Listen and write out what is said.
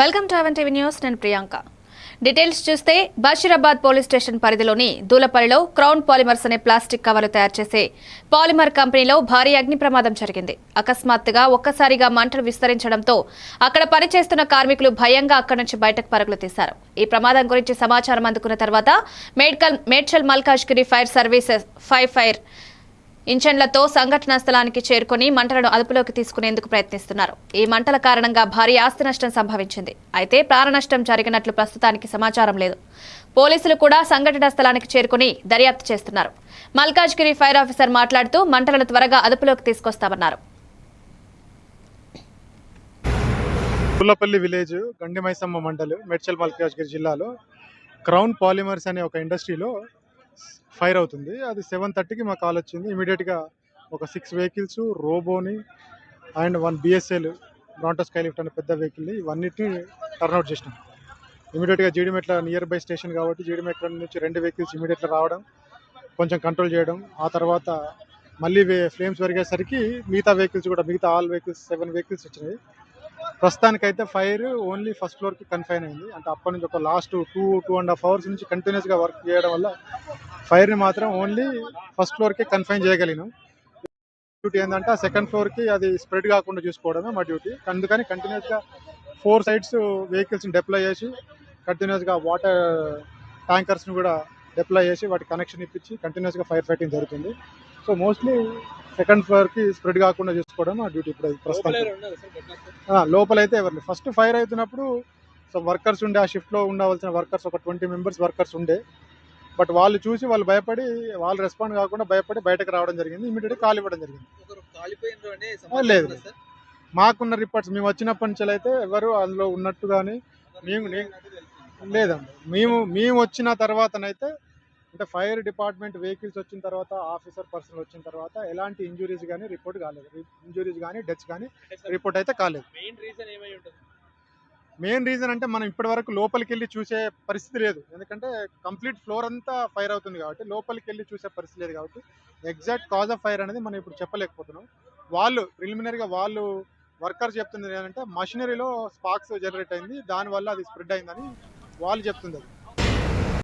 Welcome to అవెన్ TV news నేను Priyanka. Details చూస్తే బషీరాబాద్ పోలీస్ స్టేషన్ పరిధిలోని దూలపల్లిలో క్రౌన్ పాలిమర్స్ అనే ప్లాస్టిక్ కవర్లు తయారు చేసే పాలిమర్ కంపెనీలో భారీ అగ్ని ప్రమాదం జరిగింది. అకస్మాత్తుగా ఒక్కసారిగా మంటలు విస్తరించడంతో అక్కడ పనిచేస్తున్న కార్మికులు భయంగా అక్కడి నుంచి బయటకు పరుగులు తీశారు. ఈ ప్రమాదం గురించి సమాచారం అందుకున్న తర్వాత Medchal Medchal Malkajgiri fire services five fire ఇంజన్లతో సంఘటనా స్థలానికి చేరుకుని మంటలను అదుపులోకి తీసుకునేందుకు ప్రయత్నిస్తున్నారు. ఈ మంటల కారణంగా భారీ ఆస్తి నష్టం సంభవించింది. అయితే ప్రాణ నష్టం జరిగినట్లు ప్రస్తుతానికి సమాచారం లేదు. పోలీసులు కూడా సంఘటనా స్థలానికి చేరుకుని దర్యాప్తు చేస్తున్నారు. మల్కాజ్గిరి ఫైర్ ఆఫీసర్ మాట్లాడుతూ మంటలను త్వరగా అదుపులోకి తీసుకొస్తామన్నారు. పుల్లపల్లి విలేజ్ గండిమైసమ్మ మండలు మెడ్చల్ మల్కాజ్గిరి జిల్లాలో క్రౌన్ పాలిమర్స్ అనే ఒక ఇండస్ట్రీలో ఫైర్ అవుతుంది. అది సెవెన్ థర్టీకి మా కాల్ వచ్చింది. ఇమీడియట్గా ఒక six vehicles రోబోని and one BSL Bronto sky lift అనే పెద్ద వెహికల్ని ఇవన్నిటిని టర్న్అవుట్ చేసినాం. ఇమీడియట్గా జీడిమెట్ల నియర్ బై స్టేషన్ కాబట్టి జీడిమెట్ల నుంచి రెండు వెహికల్స్ ఇమీడియట్గా రావడం కొంచెం కంట్రోల్ చేయడం ఆ తర్వాత మళ్ళీ ఫ్లేమ్స్ పెరిగేసరికి మిగతా వెహికల్స్ కూడా మిగతా ఆల్ వెహికల్స్ సెవెన్ వెహికల్స్ వచ్చినాయి. ప్రస్తుతానికైతే ఫైర్ ఓన్లీ ఫస్ట్ ఫ్లోర్కి కన్ఫైన్ అయింది. అంటే అప్పటి నుంచి ఒక last two two and half hours నుంచి కంటిన్యూస్గా వర్క్ చేయడం వల్ల ఫైర్ని మాత్రం ఓన్లీ ఫస్ట్ ఫ్లోర్కి కన్ఫైన్ చేయగలిగినాం. డ్యూటీ ఏంటంటే ఆ సెకండ్ ఫ్లోర్కి అది స్ప్రెడ్ కాకుండా చూసుకోవడమే మా డ్యూటీ. అందుకని కంటిన్యూస్గా ఫోర్ సైడ్స్ వెహికల్స్ని డిప్లాయ్ చేసి కంటిన్యూస్గా వాటర్ ట్యాంకర్స్ని కూడా డిప్లాయ్ చేసి వాటి కనెక్షన్ ఇప్పించి కంటిన్యూస్గా ఫైర్ ఫైటింగ్ జరుగుతుంది. సో మోస్ట్లీ సెకండ్ ఫ్లోర్కి స్ప్రెడ్ కాకుండా చూసుకోవడం మా డ్యూటీ ఇప్పుడు ప్రస్తుతం. ఆ, లోపలైతే ఎవరు ఫస్ట్ ఫైర్ అవుతున్నప్పుడు సో వర్కర్స్ ఉండే ఆ షిఫ్ట్లో ఉండవలసిన వర్కర్స్ ఒక ట్వంటీ మెంబర్స్ వర్కర్స్ ఉండే. బట్ వాళ్ళు చూసి వాళ్ళు భయపడి వాళ్ళు రెస్పాండ్ కాకుండా భయపడి బయటకు రావడం జరిగింది. ఇమీడియట్గా కాల్ ఇవ్వడం జరిగింది. లేదు. మాకున్న రిపోర్ట్స్ మేము వచ్చినప్పటి నుంచి అయితే ఎవరు అందులో ఉన్నట్టు కానీ మేము లేదండి. మేము మేము వచ్చిన తర్వాతనైతే అంటే ఫైర్ డిపార్ట్మెంట్ వెహికల్స్ వచ్చిన తర్వాత ఆఫీసర్ పర్సన్ వచ్చిన తర్వాత ఎలాంటి ఇంజురీస్ కానీ రిపోర్ట్ కాలేదు. ఇంజురీస్ కానీ డెత్స్ కానీ రిపోర్ట్ అయితే కాలేదు. మెయిన్ రీజన్ ఏమై ఉంటుంది? మెయిన్ రీజన్ అంటే మనం ఇప్పటి వరకు లోపలికి వెళ్ళి చూసే పరిస్థితి లేదు. ఎందుకంటే కంప్లీట్ ఫ్లోర్ అంతా ఫైర్ అవుతుంది కాబట్టి లోపలికి వెళ్ళి చూసే పరిస్థితి లేదు కాబట్టి ఎగ్జాక్ట్ కాజ్ ఆఫ్ ఫైర్ అనేది మనం ఇప్పుడు చెప్పలేకపోతున్నాం. వాళ్ళు ప్రిలిమినరీగా వాళ్ళు వర్కర్స్ చెప్తున్నది ఏంటంటే మషినరీలో స్పార్క్స్ జనరేట్ అయింది. దానివల్ల అది స్ప్రెడ్ అయిందని వాళ్ళు చెప్తుంది